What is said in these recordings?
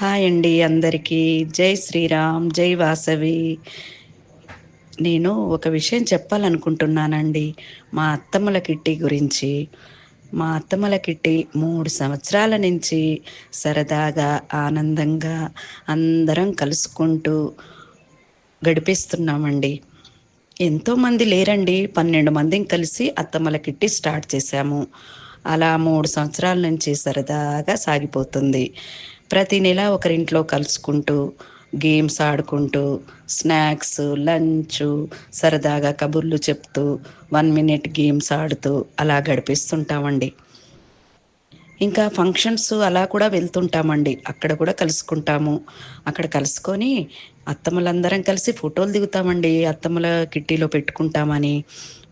Hi అండి అందరికీ. జై శ్రీరామ్ జై వాసవి. నేను ఒక విషయం చెప్పాలనుకుంటున్నానండి. మా అత్తమ్మల కిట్టి గురించి. మా అత్తమ్మల కిట్టి మూడు సంవత్సరాల నుంచి సరదాగా ఆనందంగా అందరం కలుసుకుంటూ గడిపిస్తున్నామండి. ఎంతోమంది లేరండి. పన్నెండు మందిని కలిసి అత్తమ్మల కిట్టి స్టార్ట్ చేశాము. అలా మూడు సంవత్సరాల నుంచి సరదాగా సాగిపోతుంది. ప్రతి నెల ఒకరింట్లో కలుసుకుంటూ గేమ్స్ ఆడుకుంటూ స్నాక్స్ లంచ్ సరదాగా కబుర్లు చెప్తూ వన్ మినిట్ గేమ్స్ ఆడుతూ అలా గడిపిస్తుంటామండి. ఇంకా ఫంక్షన్స్ అలా కూడా వెళ్తుంటామండి. అక్కడ కూడా కలుసుకుంటాము. అక్కడ కలుసుకొని అత్తమ్మలందరం కలిసి ఫోటోలు దిగుతామండి. అత్తమ్మల కిట్టీలో పెట్టుకుంటామని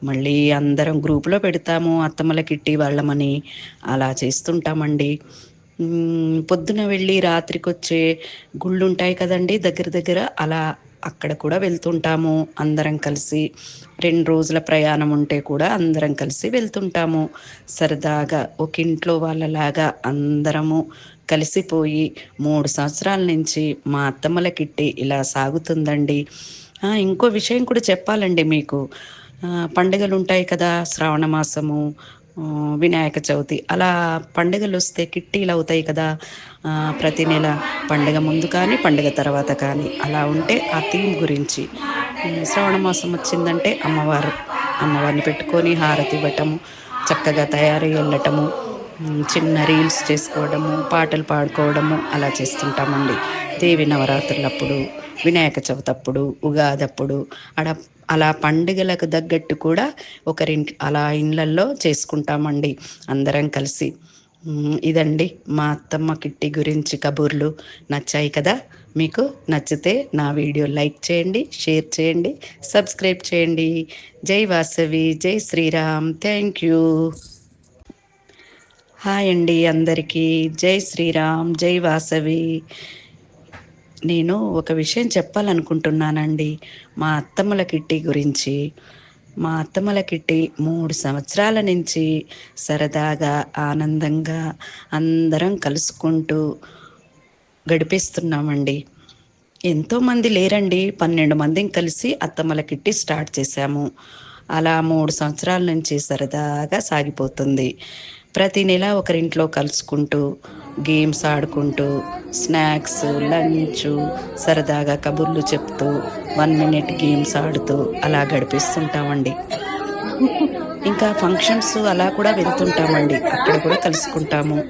మళ్ళీ అందరం గ్రూపులో పెడతాము అత్తమ్మల కిట్టి వాళ్ళమని అలా చేస్తుంటామండి. పొద్దున వెళ్ళి రాత్రికి వచ్చే గుళ్ళు ఉంటాయి కదండి దగ్గర దగ్గర. అలా అక్కడ కూడా వెళ్తుంటాము అందరం కలిసి. రెండు రోజుల ప్రయాణం ఉంటే కూడా అందరం కలిసి వెళ్తుంటాము. సరదాగా ఒక ఇంట్లో వాళ్ళలాగా అందరము కలిసిపోయి మూడు సంవత్సరాల నుంచి మా అత్తమ్మల కిట్టి ఇలా సాగుతుందండి. ఇంకో విషయం కూడా చెప్పాలండి మీకు. పండుగలు ఉంటాయి కదా శ్రావణ మాసము వినాయక చవితి. అలా పండుగలు వస్తే కిట్టీలు అవుతాయి కదా. ప్రతి నెల పండుగ ముందు కానీ పండుగ తర్వాత కానీ అలా ఉంటే ఆ థీమ్ గురించి. శ్రవణ శ్రావణ మాసం వచ్చిందంటే అమ్మవారు. అమ్మవారిని పెట్టుకొని హారతి ఇవ్వటము చక్కగా తయారై వెళ్ళటము చిన్న రీల్స్ చేసుకోవడము పాటలు పాడుకోవడము అలా చేస్తుంటామండి. దేవి నవరాత్రులప్పుడు వినాయక చవితి అప్పుడు ఉగాది అప్పుడు అడ అలా పండుగలకు తగ్గట్టు కూడా ఒకరింటి అలా ఇండ్లల్లో చేసుకుంటామండి అందరం కలిసి. ఇదండి మా అత్తమ్మ కిట్టి గురించి కబుర్లు నచ్చాయి కదా? మీకు నచ్చితే నా వీడియో లైక్ చేయండి షేర్ చేయండి సబ్స్క్రైబ్ చేయండి. జై వాసవి జై శ్రీరామ్. Thank you. హాయ్ అండి అందరికీ. జై శ్రీరామ్ జై వాసవి. నేను ఒక విషయం చెప్పాలనుకుంటున్నానండి. మా అత్తమ్మల కిట్టి గురించి. మా అత్తమ్మల కిట్టి మూడు సంవత్సరాల నుంచి సరదాగా ఆనందంగా అందరం కలుసుకుంటూ గడిపిస్తున్నామండి. ఎంతోమంది లేరండి. పన్నెండు మందిని కలిసి అత్తమ్మల కిట్టి స్టార్ట్ చేశాము. అలా మూడు సంవత్సరాల నుంచి సరదాగా సాగిపోతుంది. ప్రతి నెల ఒకరింట్లో కలుసుకుంటూ గేమ్స్ ఆడుకుంటూ స్నాక్స్ లంచ్ సరదాగా కబుర్లు చెప్తూ వన్ మినిట్ గేమ్స్ ఆడుతూ అలా గడిపిస్తుంటామండి. ఇంకా ఫంక్షన్స్ అలా కూడా వెళ్తుంటామండి. అక్కడ కూడా కలుసుకుంటాము.